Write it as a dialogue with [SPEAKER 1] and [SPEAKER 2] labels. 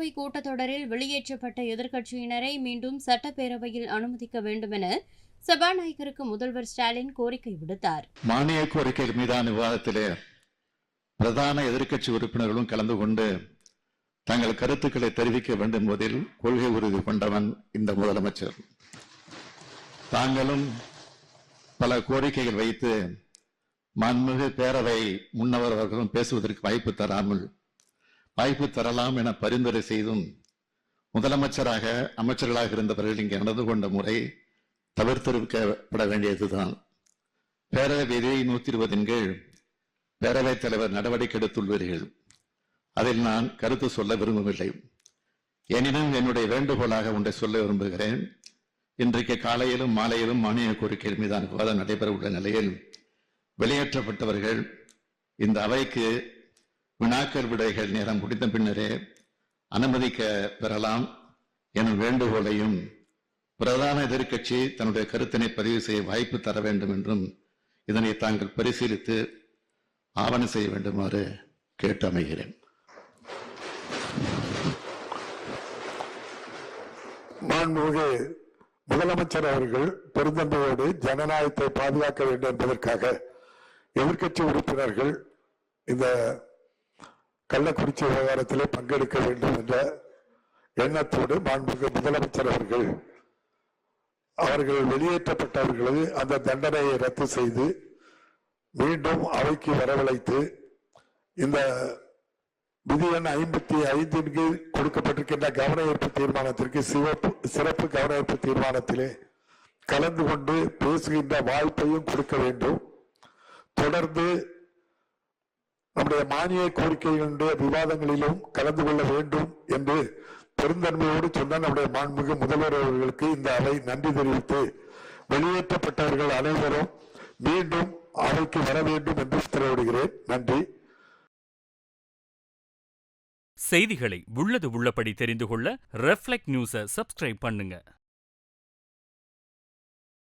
[SPEAKER 1] சட்டசபை கூட்டத்தொடரில் வெளியேற்றப்பட்ட எதிர்க்கட்சியினரை மீண்டும் சட்டப்பேரவையில் அனுமதிக்க வேண்டுமென சபாநாயகருக்கு முதல்வர் ஸ்டாலின் கோரிக்கை விடுத்தார்.
[SPEAKER 2] மானிய கோரிக்கைகள் மீதான விவாதத்திலே பிரதான எதிர்க்கட்சி உறுப்பினர்களும் கலந்து கொண்டு தங்கள் கருத்துக்களை தெரிவிக்க வேண்டும் என்பதில் கொள்கை உறுதி கொண்டவன் இந்த முதலமைச்சர். தாங்களும் பல கோரிக்கைகள் வைத்து மன்மிகு பேரவை முன்னவர் அவர்களும் பேசுவதற்கு வாய்ப்பு தராமல் வாய்ப்பு தரலாம் என பரிந்துரை செய்தும் முதலமைச்சராக அமைச்சர்களாக இருந்தவர்கள் இங்கே நடந்து கொண்ட முறை தவிர்த்திருக்கப்பட வேண்டியதுதான். பேரவை விதி நூத்தி இருபதின் கீழ் பேரவைத் தலைவர் நடவடிக்கை எடுத்துள்ளீர்கள். அதில் நான் கருத்து சொல்ல விரும்பவில்லை. எனினும் என்னுடைய வேண்டுகோளாக ஒன்றை சொல்ல விரும்புகிறேன். இன்றைக்கு காலையிலும் மாலையிலும் மானிய கோரிக்கைகள் மீதான விவாதம் நடைபெற உள்ள நிலையில் வெளியேற்றப்பட்டவர்கள் இந்த அவைக்கு வினாக்கள் விடைகள் நேரம் முடிந்த பின்னரே அனுமதிக்க பெறலாம் எனும் வேண்டுகோளையும் பிரதான எதிர்க்கட்சி தன்னுடைய கருத்தினை பதிவு செய்ய வாய்ப்பு தர வேண்டும் என்றும் இதனை தாங்கள் பரிசீலித்து ஆவணம் செய்ய வேண்டுமாறு கேட்டு அமைகிறேன்
[SPEAKER 3] மாண்புமிகு முதலமைச்சர் அவர்கள் பெருந்தன்மையோடு ஜனநாயகத்தை பாதுகாக்க வேண்டும் என்பதற்காக எதிர்க்கட்சி உறுப்பினர்கள் இந்த கள்ளக்குறிச்சி விவகாரத்திலே பங்கெடுக்க வேண்டும் என்ற எண்ணத்தோடு மாண்புமிகு முதலமைச்சர் அவர்கள் அவர்கள் வெளியேற்றப்பட்டவர்களது அந்த தண்டனையை ரத்து செய்து மீண்டும் அவைக்கு வரவழைத்து இந்த விதி எண் ஐம்பத்தி ஐந்தின் கீழ் கொடுக்கப்பட்டிருக்கின்ற கவன ஈர்ப்பு தீர்மானத்திற்கு சிவப்பு சிறப்பு கவன ஈர்ப்பு தீர்மானத்திலே கலந்து கொண்டு பேசுகின்ற வாய்ப்பையும் கொடுக்க வேண்டும். தொடர்ந்து நம்முடைய மானிய கோரிக்கைகளுடைய விவாதங்களிலும் கலந்து கொள்ள வேண்டும் என்று பெருந்தன்மையோடு சொன்ன நம்முடைய மாண்புமிகு முதல்வர் அவர்களுக்கு இந்த அவை நன்றி தெரிவித்து வெளியேற்றப்பட்டவர்கள் அனைவரும் மீண்டும் அவைக்கு வர வேண்டும் என்று உத்தரவிடுகிறேன். நன்றி.
[SPEAKER 4] செய்திகளை உள்ளது உள்ளபடி தெரிந்து கொள்ள ரெஃப்ளெக்ட் நியூஸை சப்ஸ்கிரைப் பண்ணுங்க.